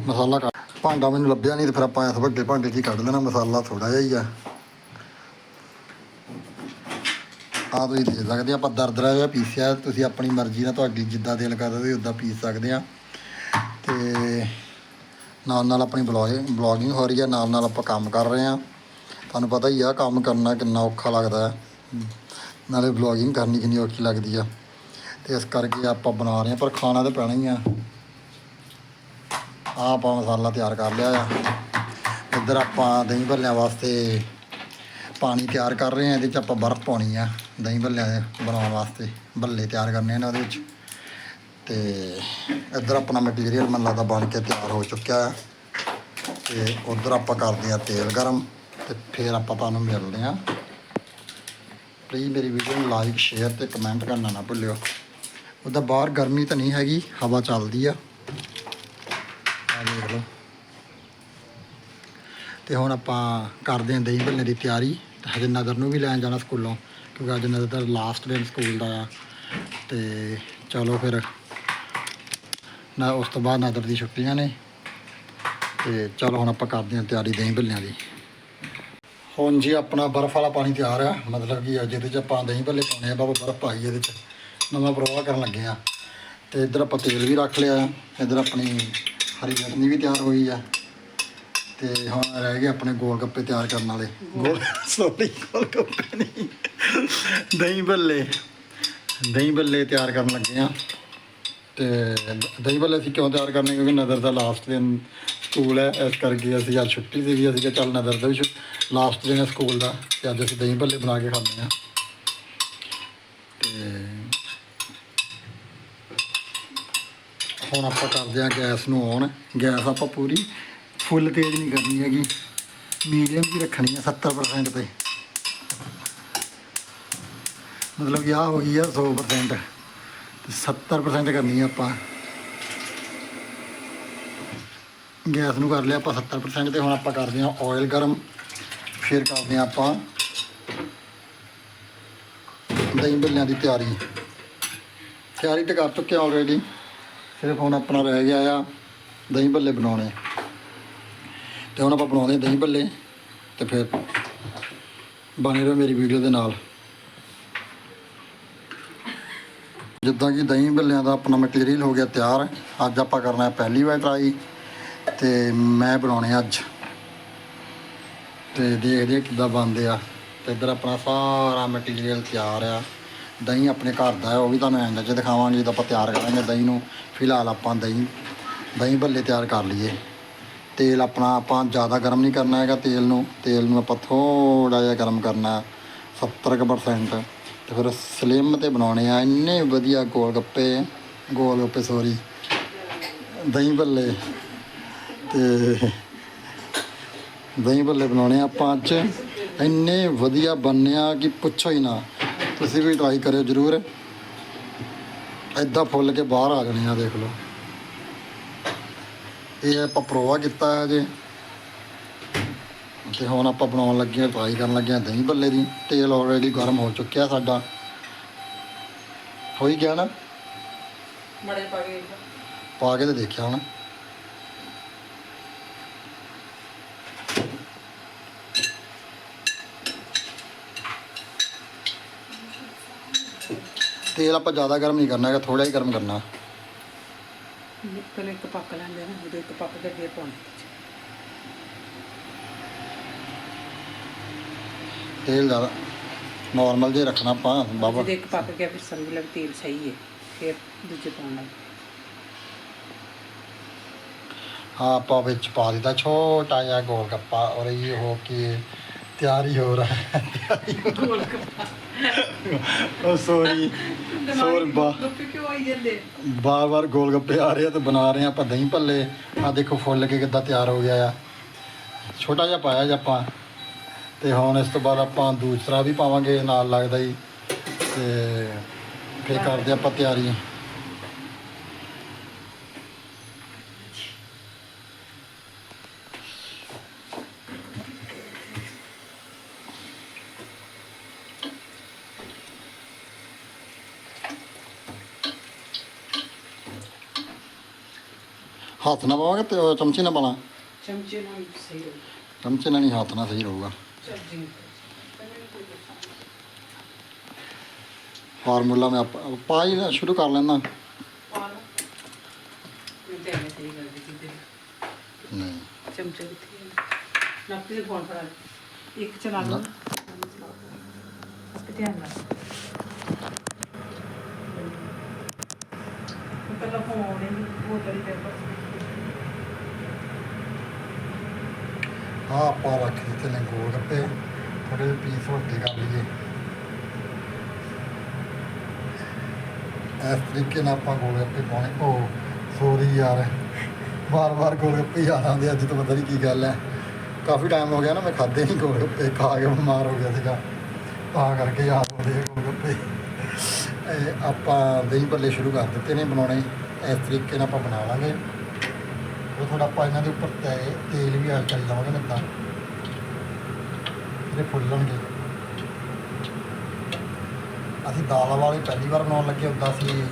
ਮਸਾਲਾ ਕੱਢ ਭਾਂਡਾ ਮੈਨੂੰ ਲੱਭਿਆ ਨਹੀਂ ਤੇ ਫਿਰ ਆਪਾਂ ਇਸ ਵੱਡੇ ਭਾਂਡੇ 'ਚ ਹੀ ਕੱਢ ਲੈਣਾ ਮਸਾਲਾ ਥੋੜਾ ਜਿਹਾ ਹੀ ਆ। ਆ ਤੁਸੀਂ ਦੇ ਸਕਦੇ ਆ ਆਪਾਂ ਦਰਦਰਾ ਜਿਹਾ ਪੀਸਿਆ ਤੁਸੀਂ ਆਪਣੀ ਮਰਜ਼ੀ ਨਾਲ ਤੁਹਾਡੀ ਜਿੱਦਾਂ ਦਿਲ ਕਰਦਾ ਤੁਸੀਂ ਉਦਾਂ ਪੀਸ ਸਕਦੇ ਆ ਤੇ ਨਾਲ ਨਾਲ ਆਪਣੀ ਬਲੌਗਿੰਗ ਬਲੌਗਿੰਗ ਹੋ ਰਹੀ ਆ, ਨਾਲ ਨਾਲ ਆਪਾਂ ਕੰਮ ਕਰ ਰਹੇ ਹਾਂ। ਤੁਹਾਨੂੰ ਪਤਾ ਹੀ ਆ, ਕੰਮ ਕਰਨਾ ਕਿੰਨਾ ਔਖਾ ਲੱਗਦਾ ਹੈ। ਨਾਲੇ ਬਲੌਗਿੰਗ ਕਰਨੀ ਕਿੰਨੀ ਔਖੀ ਲੱਗਦੀ ਆ। ਤੇ ਇਸ ਕਰਕੇ ਆਪਾਂ ਬਣਾ ਰਹੇ ਹਾਂ, ਪਰ ਖਾਣਾ ਤਾਂ ਪੈਣਾ ਹੀ ਆ। ਆਹ ਆਪਾਂ ਮਸਾਲਾ ਤਿਆਰ ਕਰ ਲਿਆ ਆ। ਇੱਧਰ ਆਪਾਂ ਦਹੀਂ ਭੱਲਿਆਂ ਵਾਸਤੇ ਪਾਣੀ ਤਿਆਰ ਕਰ ਰਹੇ ਹਾਂ, ਇਹਦੇ 'ਚ ਆਪਾਂ ਬਰਫ਼ ਪਾਉਣੀ ਆ। ਦਹੀਂ ਭੱਲਿਆਂ ਦੇ ਬਣਾਉਣ ਵਾਸਤੇ ਭੱਲੇ ਤਿਆਰ ਕਰਨੇ ਨੇ ਉਹਦੇ ਵਿੱਚ। ਤੇ ਇੱਧਰ ਆਪਣਾ ਮਟੀਰੀਅਲ ਮੈਨੂੰ ਲੱਗਦਾ ਬਣ ਕੇ ਤਿਆਰ ਹੋ ਚੁੱਕਿਆ ਹੈ ਤੇ ਉਧਰ ਆਪਾਂ ਕਰਦੇ ਆ ਤੇਲ ਗਰਮ ਤੇ ਫਿਰ ਆਪਾਂ ਤੁਹਾਨੂੰ ਮਿਲਦੇ ਆ। ਪਲੀਜ਼ ਮੇਰੀ ਵੀਡੀਓ ਨੂੰ ਲਾਈਕ ਸ਼ੇਅਰ ਤੇ ਕਮੈਂਟ ਕਰਨਾ ਨਾ ਭੁੱਲਿਓ। ਉਹਦਾ ਬਾਹਰ ਗਰਮੀ ਤਾਂ ਨਹੀਂ ਹੈਗੀ, ਹਵਾ ਚੱਲਦੀ ਆ। ਆ ਦੇਖ ਲਓ। ਤੇ ਹੁਣ ਆਪਾਂ ਕਰਦੇ ਹਾਂ ਦਹੀਂ ਭੱਲੇ ਦੀ ਤਿਆਰੀ। ਤੇ ਹਜੇ ਨਦਰ ਨੂੰ ਵੀ ਲੈਣ ਜਾਣਾ ਸਕੂਲੋਂ। ਕਿਉਂਕਿ ਅੱਜ ਨਦਰ ਦਾ ਲਾਸਟ ਦਿਨ ਸਕੂਲ ਦਾ ਆ। ਤੇ ਚਲੋ ਫਿਰ ਨਾ ਉਸ ਤੋਂ ਬਾਅਦ ਨਦਰ ਦੀ ਛੁੱਟੀਆਂ ਨੇ। ਤੇ ਚਲੋ ਹੁਣ ਆਪਾਂ ਕਰਦੇ ਹਾਂ ਤਿਆਰੀ ਦਹੀਂ ਭੱਲਿਆਂ ਦੀ। ਹੁਣ ਜੀ ਆਪਣਾ ਬਰਫ਼ ਵਾਲਾ ਪਾਣੀ ਤਿਆਰ ਆ। ਮਤਲਬ ਕਿ ਅੱਜ ਇਹਦੇ ਚ ਆਪਾਂ ਦਹੀਂ ਭੱਲੇ ਪਾਉਣੇ ਆ। ਬਾਬਾ ਬਰਫ਼ ਪਾਈ ਇਹਦੇ ਚ। ਨਵਾਂ ਪ੍ਰਵਾਹ ਕਰਨ ਲੱਗੇ ਆ। ਤੇ ਇੱਧਰ ਆਪਾਂ ਤੇਲ ਵੀ ਰੱਖ ਲਿਆ ਆ। ਇੱਧਰ ਆਪਣੀ ਹਰੀ ਚਟਨੀ ਵੀ ਤਿਆਰ ਹੋਈ ਆ। ਤੇ ਹੁਣ ਰਹਿ ਗਏ ਆਪਣੇ ਗੋਲ ਗੱਪੇ ਤਿਆਰ ਕਰਨ ਵਾਲੇ। ਗੋਲ ਸੋਰੀ ਗੋਲ ਗੱਪੇ ਨਹੀਂ। ਦਹੀਂ ਬੱਲੇ। ਦਹੀਂ ਬੱਲੇ ਤਿਆਰ ਕਰਨ ਲੱਗੇ ਆ ਤੇ ਦਹੀਂ ਬੱਲੇ ਅਸੀਂ ਕਿਉਂ ਤਿਆਰ ਕਰਨੇ? ਕਿਉਂਕਿ ਨਦਰ ਦਾ ਲਾਸਟ ਦਿਨ ਸਕੂਲ ਹੈ। ਇਸ ਕਰਕੇ ਅਸੀਂ ਅੱਜ ਛੁੱਟੀ ਸੀ ਵੀ ਅਸੀਂ ਕਿਹਾ ਚੱਲ ਨਦਰ ਦਾ ਵੀ ਲਾਸਟ ਦਿਨ ਹੈ ਸਕੂਲ ਦਾ। ਤੇ ਅੱਜ ਅਸੀਂ ਦਹੀਂ ਭੱਲੇ ਬਣਾ ਕੇ ਖਾਂਦੇ ਆ ਤੇ ਹੁਣ ਆਪਾਂ ਕਰਦੇ ਆ ਗੈਸ ਨੂੰ ਔਨ ਗੈਸ ਆਪਾਂ ਪੂਰੀ ਫੁੱਲ ਤੇਜ਼ ਨਹੀਂ ਕਰਨੀ ਹੈਗੀ। ਮੀਡੀਅਮ ਹੀ ਰੱਖਣੀ ਹੈ 70% ਤੇ। ਮਤਲਬ ਕਿ ਆਹ ਹੋ ਗਈ ਆ 100% ਤੇ 70% ਕਰਨੀ ਆ ਆਪਾਂ। ਗੈਸ ਨੂੰ ਕਰ ਲਿਆ ਆਪਾਂ 70% ਤੇ, ਹੁਣ ਆਪਾਂ ਕਰਦੇ ਆ ਆਇਲ ਗਰਮ। ਫਿਰ ਕਰਦੇ ਆ ਆਪਾਂ ਦਹੀਂ ਬੱਲਿਆਂ ਦੀ ਤਿਆਰੀ। ਤਿਆਰੀ ਤਾਂ ਕਰ ਚੁੱਕੇ ਆਲਰੇਡੀ ਸਿਰਫ ਹੁਣ ਆਪਣਾ ਰਹਿ ਗਿਆ ਆ ਦਹੀਂ ਬੱਲੇ ਬਣਾਉਣੇ। ਤੇ ਹੁਣ ਆਪਾਂ ਬਣਾਉਂਦੇ ਹਾਂ ਦਹੀਂ ਭੱਲੇ ਤੇ ਫਿਰ ਬਣੇ ਰਹੋ ਮੇਰੀ ਵੀਡੀਓ ਦੇ ਨਾਲ। ਜਿੱਦਾਂ ਕਿ ਦਹੀਂ ਭੱਲਿਆਂ ਦਾ ਆਪਣਾ ਮਟੀਰੀਅਲ ਹੋ ਗਿਆ ਤਿਆਰ, ਅੱਜ ਆਪਾਂ ਕਰਨਾ ਹੈ ਪਹਿਲੀ ਵਾਰ ਟਰਾਈ ਤੇ ਮੈਂ ਬਣਾਉਣੇ ਅੱਜ। ਤੇ ਦੇਖਦੇ ਕਿੱਦਾਂ ਬਣਦੇ ਆ। ਤੇ ਇੱਧਰ ਆਪਣਾ ਸਾਰਾ ਮਟੀਰੀਅਲ ਤਿਆਰ ਆ। ਦਹੀਂ ਆਪਣੇ ਘਰ ਦਾ ਹੈ, ਉਹ ਵੀ ਤੁਹਾਨੂੰ ਐਂਡ 'ਚ ਦਿਖਾਵਾਂਗੇ, ਜਦੋਂ ਆਪਾਂ ਤਿਆਰ ਕਰਾਂਗੇ ਦਹੀਂ ਨੂੰ। ਫਿਲਹਾਲ ਆਪਾਂ ਦਹੀਂ ਦਹੀਂ ਭੱਲੇ ਤਿਆਰ ਕਰ ਲਈਏ। ਤੇਲ ਆਪਣਾ ਆਪਾਂ ਜ਼ਿਆਦਾ ਗਰਮ ਨਹੀਂ ਕਰਨਾ ਹੈਗਾ ਤੇਲ ਨੂੰ ਤੇਲ ਨੂੰ ਆਪਾਂ ਥੋੜਾ ਜਿਹਾ ਗਰਮ ਕਰਨਾ 70% ਤੇ ਫਿਰ ਸਲਿਮ ਤੇ ਬਣਾਉਣੇ ਆ, ਇੰਨੇ ਵਧੀਆ ਗੋਲ ਗੱਪੇ ਗੋਲ ਗੱਪੇ ਸੋਰੀ ਦਹੀਂ ਭੱਲੇ ਤੇ ਦਹੀਂ ਭੱਲੇ ਬਣਾਉਣੇ ਆ ਆਪਾਂ ਅੱਜ, ਇੰਨੇ ਵਧੀਆ ਬਣਿਆ ਕਿ ਪੁੱਛੋ ਹੀ ਨਾ, ਤੁਸੀਂ ਵੀ ਟਰਾਈ ਕਰਿਓ ਜਰੂਰ ਐਦਾਂ ਫੁੱਲ ਕੇ ਬਾਹਰ ਆ ਜਾਣੇ ਆ, ਦੇਖ ਲਓ। ਇਹ ਆਪਾਂ ਪ੍ਰੋਵਾ ਕੀਤਾ ਹੈ ਜੇ ਤੇ ਹੁਣ ਆਪਾਂ ਬਣਾਉਣ ਲੱਗੇ ਹਾਂ ਟਰਾਈ ਕਰਨ ਲੱਗੇ ਹਾਂ ਦਹੀਂ ਭੱਲੇ ਦੀ। ਤੇਲ ਆਲਰੇਡੀ ਗਰਮ ਹੋ ਚੁੱਕਿਆ ਸਾਡਾ। ਹੋਈ ਗਿਆ ਨਾ? ਮੜੇ ਪਾ ਕੇ ਪਾ ਕੇ ਤੇ ਦੇਖਿਆ ਹੁਣ। ਤੇਲ ਆਪਾਂ ਜ਼ਿਆਦਾ ਗਰਮ ਨਹੀਂ ਕਰਨਾ ਹੈਗਾ ਥੋੜਾ ਹੀ ਗਰਮ ਕਰਨਾ। ਪਹਿਲੇ ਇੱਕ ਪੱਕ ਲੈਂਦੇ ਨਾ ਉਹਦੇ ਇੱਕ ਪੱਕ ਕੇ ਫੇਰ ਪਾਉਣੇ ਤੇਲ ਜ਼ਿਆਦਾ ਨਾਰਮਲ ਜੇ ਰੱਖਣਾ ਆਪਾਂ ਬਾਬਾ। ਜਿਹਦੇ ਇੱਕ ਪੱਕ ਗਿਆ ਫਿਰ ਸਮਝ ਲੈ ਵੀ ਤੇਲ ਸਹੀ ਹੈ ਫਿਰ ਦੂਜੇ ਪਾਉਣਾ ਹਾਂ ਆਪਾਂ ਵਿੱਚ ਪਾ ਦਿੱਤਾ ਛੋਟਾ ਜਿਹਾ ਗੋਲ ਗੱਪਾ ਔਰ ਇਹ ਹੋ ਕੇ ਤਿਆਰੀ ਹੋ ਰਹਾ ਹੈ ਗੋਲ ਗੱਪਾ ਉਹ ਸੋਰੀ ਸੋਰ ਬਾ ਬਾਰ ਬਾਰ ਗੋਲ ਗੱਪੇ ਆ ਰਹੇ ਆ ਤੇ ਬਣਾ ਰਹੇ ਆ ਆਪਾਂ ਦਹੀਂ ਭੱਲੇ। ਆ ਦੇਖੋ ਫੁੱਲ ਕੇ ਕਿੱਦਾਂ ਤਿਆਰ ਹੋ ਗਿਆ ਆ। ਛੋਟਾ ਜਿਹਾ ਪਾਇਆ ਜੀ ਆਪਾਂ। ਤੇ ਹੁਣ ਇਸ ਤੋਂ ਬਾਅਦ ਆਪਾਂ ਦੂਸਰਾ ਵੀ ਪਾਵਾਂਗੇ ਨਾਲ ਲੱਗਦਾ ਹੀ ਤੇ ਫਿਰ ਕਰਦੇ ਆਪਾਂ ਤਿਆਰੀ। ਹੱਥ ਨਾਲ ਪਾਵਾਂਗੇ ਤੇ ਉਹ ਚਮਚੇ ਨਾਲ ਪਾਣਾ ਚਮਚੇ ਨਾਲ ਸਹੀ ਹੋ ਚਮਚੇ ਨਾਲ ਨਹੀਂ ਹੱਥ ਨਾਲ ਸਹੀ ਰਹੂਗਾ। ਸਬਜ਼ੀ ਫਾਰਮੂਲਾ ਮੈਂ ਆਪ- ਪਾ ਹੀ ਨਾ ਸ਼ੁਰੂ ਕਰ ਲੈਣਾ ਪਾ ਲਓ ਮੈਂ ਤੇ ਐਵੇਂ ਸਹੀ ਕਰ ਦਿੱਤੀ ਤੇ ਨਹੀਂ। ਚਮਚੇ ਕਿੱਥੇ ਹੈ ਨਾਪੀ ਦੇ ਫੋਨ ਫੜਾ। ਇੱਕ ਚਲਾ ਲਓ ਤੇ ਧਿਆਨ ਨਾਲ ਪਹਿਲਾਂ ਫੋਨ ਆਉਣੇ ਉਹ ਤੇਰੀ ਪੇਪਰ ਆ ਆਪਾਂ ਰੱਖ ਦਿੱਤੇ ਨੇ ਗੋਲ ਗੱਪੇ ਥੋੜੇ ਜਿਹੇ ਪੀਸ ਵੱਡੇ ਕਰ ਲਈਏ। ਇਸ ਤਰੀਕੇ ਨਾਲ ਆਪਾਂ ਗੋਲ ਗੱਪੇ ਪਾਉਣੇ। ਉਹ ਸੋਰੀ ਯਾਰ। ਵਾਰ-ਵਾਰ ਗੋਲ ਗੱਪੇ ਹੀ ਯਾਦ ਆਉਂਦੇ ਅੱਜ ਤੋਂ ਪਤਾ ਨਹੀਂ ਕੀ ਗੱਲ ਹੈ। ਕਾਫੀ ਟਾਈਮ ਹੋ ਗਿਆ ਨਾ ਮੈਂ ਖਾਦੇ ਨਹੀਂ ਗੋਲ ਗੱਪੇ ਖਾ ਕੇ ਬਿਮਾਰ ਹੋ ਗਿਆ ਸੀਗਾ। ਤਾਂ ਕਰਕੇ ਯਾਦ ਆਉਂਦੇ ਗੋਲ ਗੱਪੇ ਇਹ ਆਪਾਂ ਦਹੀਂ ਭੱਲੇ ਸ਼ੁਰੂ ਕਰ ਦਿੱਤੇ ਨੇ ਬਣਾਉਣੇ। ਇਸ ਤਰੀਕੇ ਨਾਲ ਆਪਾਂ ਬਣਾ ਲਾਂਗੇ। ਥੋੜਾ ਆਪਾਂ ਇਹਨਾਂ ਦੇ ਉੱਪਰ ਤੈ ਤੇਲ ਵੀ ਆ ਚੱਲ ਜਾਵਾਂਗੇ ਨਾ ਤਾਂ ਫੁੱਲਣਗੇ ਅਸੀਂ ਦਾਲ ਵਾਲੇ ਪਹਿਲੀ ਵਾਰ ਬਣਾਉਣ ਲੱਗੇ ਉਦਾਂ ਅਸੀਂ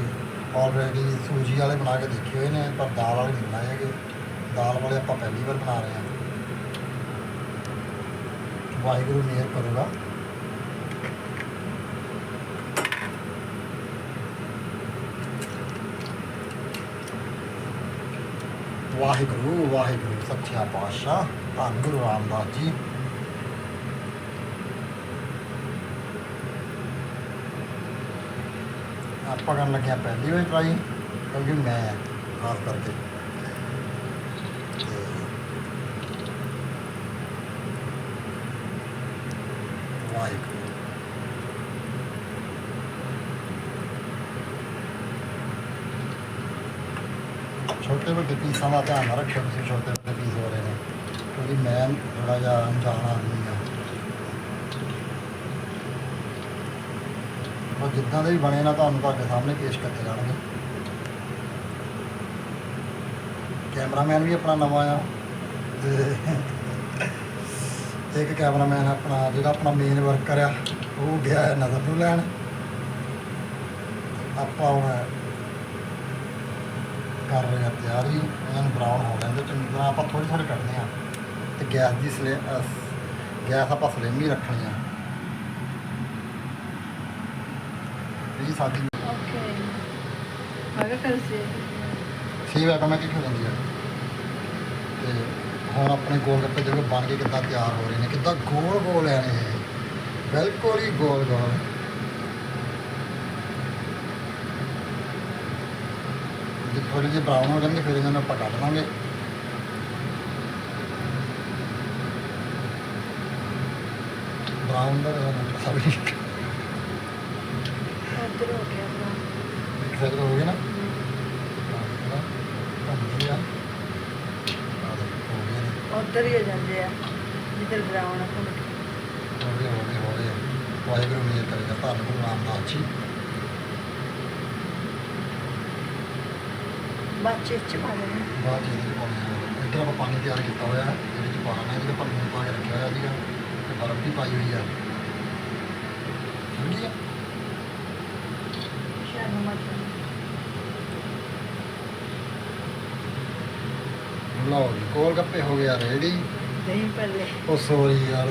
ਆਲਰੇਡੀ ਸੂਜੀ ਵਾਲੇ ਬਣਾ ਕੇ ਦੇਖੇ ਹੋਏ ਨੇ, ਪਰ ਦਾਲ ਵਾਲੇ ਨਹੀਂ ਬਣਾਏ ਹੈਗੇ। ਦਾਲ ਵਾਲੇ ਆਪਾਂ ਪਹਿਲੀ ਵਾਰ ਬਣਾ ਰਹੇ ਹਾਂ। ਵਾਹਿਗੁਰੂ ਮਿਹਰ ਕਰੂਗਾ। ਵਾਹਿਗੁਰੂ ਵਾਹਿਗੁਰੂ ਸੱਚਾ ਪਾਤਸ਼ਾਹ ਧੰਨ ਗੁਰੂ ਰਾਮਦਾਸ ਜੀ ਆਪਾਂ ਕਰਨ ਲੱਗਿਆ ਪਹਿਲੀ ਵਾਰ ਟਰਾਈ ਕਿਉਂਕਿ ਮੈਂ ਖਾਸ ਕਰਕੇ ਤੇ ਵਾਹਿਗੁਰੂ ਛੋਟੇ ਵੱਡੇ ਪੀਸਾਂ ਦਾ ਧਿਆਨ ਨਾ ਰੱਖਿਓ, ਤੁਸੀਂ ਛੋਟੇ ਵੱਡੇ ਪੀਸ ਹੋ ਰਹੇ ਨੇ। ਕਿਉਂਕਿ ਮੈਂ ਥੋੜਾ ਜਿਹਾ ਅਣਜਾਣ ਆਦਮੀ ਆ। ਉਹ ਜਿੱਦਾਂ ਦੇ ਵੀ ਬਣੇ ਨਾ, ਤੁਹਾਨੂੰ ਤੁਹਾਡੇ ਸਾਹਮਣੇ ਪੇਸ਼ ਕੀਤੇ ਜਾਣਗੇ। ਕੈਮਰਾਮੈਨ ਵੀ ਆਪਣਾ ਨਵਾਂ ਆ। ਤੇ ਇੱਕ ਕੈਮਰਾਮੈਨ ਆਪਣਾ, ਜਿਹੜਾ ਆਪਣਾ ਮੇਨ ਵਰਕਰ ਆ, ਉਹ ਗਿਆ ਨਜ਼ਰ ਨੂੰ ਲੈਣ। ਆਪਾਂ ਹੁਣ ਕਰ ਰਹੇ ਆ ਤਿਆਰੀ ਇਹਨਾਂ ਨੂੰ ਬਰਾਊਨ ਹੋ ਲੈਂਦੇ ਚੰਗੀ ਤਰ੍ਹਾਂ ਆਪਾਂ ਥੋੜੀ ਥੋੜੀ ਕੱਢਨੇ ਆ ਤੇ ਗੈਸ ਦੀ ਸਲੇ ਗੈਸ ਆਪਾਂ ਸਲੇਮੀ ਰੱਖਣੀ ਆ। ਇਹ ਸਾਡੀ ओके ਮਗਰ ਕਰ ਸੇ ਸੇਵ ਆਟੋਮੈਟਿਕ ਹੋ ਜਾਂਦੀ ਆ। ਤੇ ਹੁਣ ਆਪਣੇ ਗੋਲ ਗੱਪੇ ਜਿਹੜੇ ਬਣ ਕੇ ਕਿੱਦਾਂ ਤਿਆਰ ਹੋ ਰਹੇ ਨੇ ਕਿੱਦਾਂ ਗੋਲ ਗੋਲ ਆ ਇਹ। ਬਿਲਕੁਲ ਹੀ ਗੋਲ ਗੋਲ ਥੋੜੀ ਜਿਹੀ ਬਰਾਊਨ ਹੋ ਜਾਂਦੀ ਫਿਰ ਇਹਨਾਂ ਨੂੰ ਆਪਾਂ ਲਵਾਂਗੇ ਬਰਾਊਨ ਦਾ ਸਭ ਠੀਕ ਇੱਧਰ ਹੋ ਗਿਆ ਬਰਾਊਨ ਹੋ ਗਿਆ। ਨਾ। ਉੱਧਰ ਹੀ ਜਾਂਦੇ ਆ ਜਿੱਧਰ ਬਰਾਊਨ ਆ ਹੋ ਗਿਆ ਹੋ ਗਿਆ ਹੋ ਗਿਆ ਵਾਹਿਗੁਰੂ ਜੀ ਕਰੇ ਤਾਂ ਤੁਹਾਨੂੰ ਰਾਮ ਨਾਥ ਜੀ। ਬਾਚੇ ਚ ਪਾ ਦੇਣਾ। ਬਾਅਦ ਚ ਇਹਦੇ ਪਾਣੀ ਤਿਆਰ ਕੀਤਾ ਹੋਇਆ ਹੈ ਇਹਦੇ ਵਿੱਚ ਪਾਣਾ ਹੈ ਜਿਹਦੇ ਪਾਣੀ ਪਾ ਕੇ ਰੱਖਿਆ ਹੋਇਆ ਸੀਗਾ ਤੇ ਬਰਫ਼ ਵੀ ਪਾਈ ਹੋਈ ਆ। ਠੀਕ ਗੋਲ ਗੱਪੇ ਹੋ ਗਿਆ ਯਾਰ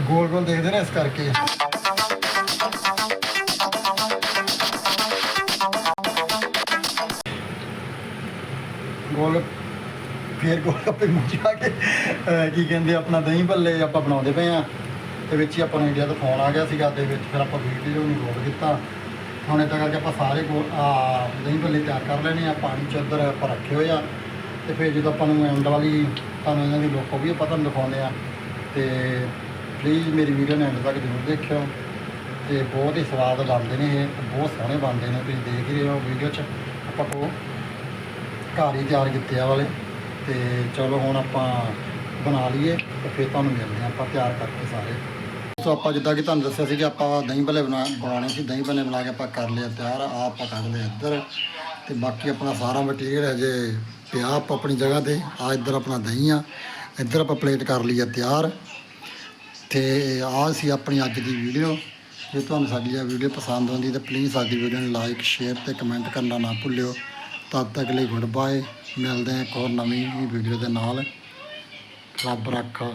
ਗੋਲ ਗੋਲ ਦੇਖਦੇ ਨਾ ਇਸ ਕਰਕੇ। ਫੇਰ ਗੋਲ ਗੱਪੇ ਮੁੱਚਾ ਕੇ, ਅਹ, ਕੀ ਕਹਿੰਦੇ ਆਪਣਾ ਦਹੀਂ ਭੱਲੇ ਆਪਾਂ ਬਣਾਉਂਦੇ ਪਏ ਆ। ਤੇ ਵਿੱਚ ਹੀ ਆਪਾਂ ਨੂੰ ਇੰਡੀਆ ਤੋਂ ਫੋਨ ਆ ਗਿਆ ਸੀਗਾ, ਤੇ ਵਿੱਚ ਫਿਰ ਆਪਾਂ ਵੀਡੀਓ ਨੂੰ ਰੋਕ ਦਿੱਤਾ ਹੁਣ ਇਦਾਂ ਕਰਕੇ ਆਪਾਂ ਸਾਰੇ ਗੋਲ ਆ, ਦਹੀਂ ਭੱਲੇ ਤਿਆਰ ਕਰ ਲੈਣੇ ਆ, ਪਾਣੀ ਚ ਉੱਧਰ ਆਪਾਂ ਰੱਖੇ ਹੋਏ ਆ। ਤੇ ਫਿਰ ਜਦੋਂ ਆਪਾਂ ਨੂੰ ਐਂਡ ਵਾਲੀ, ਤੁਹਾਨੂੰ ਇਹਨਾਂ ਦੀ ਲੋਕੋ ਵੀ ਆਪਾਂ ਤੁਹਾਨੂੰ ਦਿਖਾਉਂਦੇ ਆ। ਤੇ ਪਲੀਜ਼ ਮੇਰੀ ਵੀਡੀਓ ਨੂੰ ਐਂਡ ਤੱਕ ਜ਼ਰੂਰ ਦੇਖਿਓ। ਤੇ ਬਹੁਤ ਹੀ ਸਵਾਦ ਬਣਦੇ ਨੇ ਇਹ, ਬਹੁਤ ਸੋਹਣੇ ਬਣਦੇ ਨੇ, ਤੁਸੀਂ ਦੇਖ ਹੀ ਰਹੇ ਹੋ ਵੀਡੀਓ 'ਚ। ਆਪਾਂ ਕੋ ਘਰ ਹੀ ਤਿਆਰ ਕੀਤੇ ਆ ਵਾਲੇ। ਤੇ ਚਲੋ ਹੁਣ ਆਪਾਂ ਬਣਾ ਲਈਏ ਤੇ ਫਿਰ ਤੁਹਾਨੂੰ ਮਿਲਦੇ ਹਾਂ, ਆਪਾਂ ਤਿਆਰ ਕਰਕੇ ਸਾਰੇ। ਸੋ ਆਪਾਂ ਜਿੱਦਾਂ ਕਿ ਤੁਹਾਨੂੰ ਦੱਸਿਆ ਸੀ ਕਿ ਆਪਾਂ ਦਹੀਂ ਭੱਲੇ ਬਣਾ, ਬਣਾਉਣੇ ਸੀ, ਦਹੀਂ ਭੱਲੇ ਬਣਾ ਕੇ ਆਪਾਂ ਕਰ ਲਿਆ ਤਿਆਰ ਆ ਆਪਾਂ ਕਰ ਲਿਆ ਇੱਧਰ। ਤੇ ਬਾਕੀ ਆਪਣਾ ਸਾਰਾ ਮਟੀਰੀਅਲ ਹਜੇ ਪਿਆ ਆਪਾਂ ਆਪਣੀ ਜਗ੍ਹਾ ਤੇ ਆ ਇੱਧਰ ਆਪਣਾ ਦਹੀਂ ਆ, ਇੱਧਰ ਆਪਾਂ ਪਲੇਟ ਕਰ ਲਈ ਆ ਤਿਆਰ। ਤੇ ਆ ਸੀ ਆਪਣੀ ਅੱਜ ਦੀ ਵੀਡੀਓ ਜੇ ਤੁਹਾਨੂੰ ਸਾਡੀ ਇਹ ਵੀਡੀਓ ਪਸੰਦ ਆਉਂਦੀ ਤਾਂ ਪਲੀਜ਼ ਸਾਡੀ ਵੀਡੀਓ ਨੂੰ ਲਾਈਕ ਸ਼ੇਅਰ ਤੇ ਕਮੈਂਟ ਕਰਨਾ ਨਾ ਭੁੱਲਿਓ। ਤਦ ਤੱਕ ਲਈ ਗੁੱਡ ਬਾਏ ਮਿਲਦੇ ਹਾਂ ਇੱਕ ਹੋਰ ਨਵੀਂ ਵੀਡੀਓ ਦੇ ਨਾਲ। ਰੱਬ ਰੱਖਾ।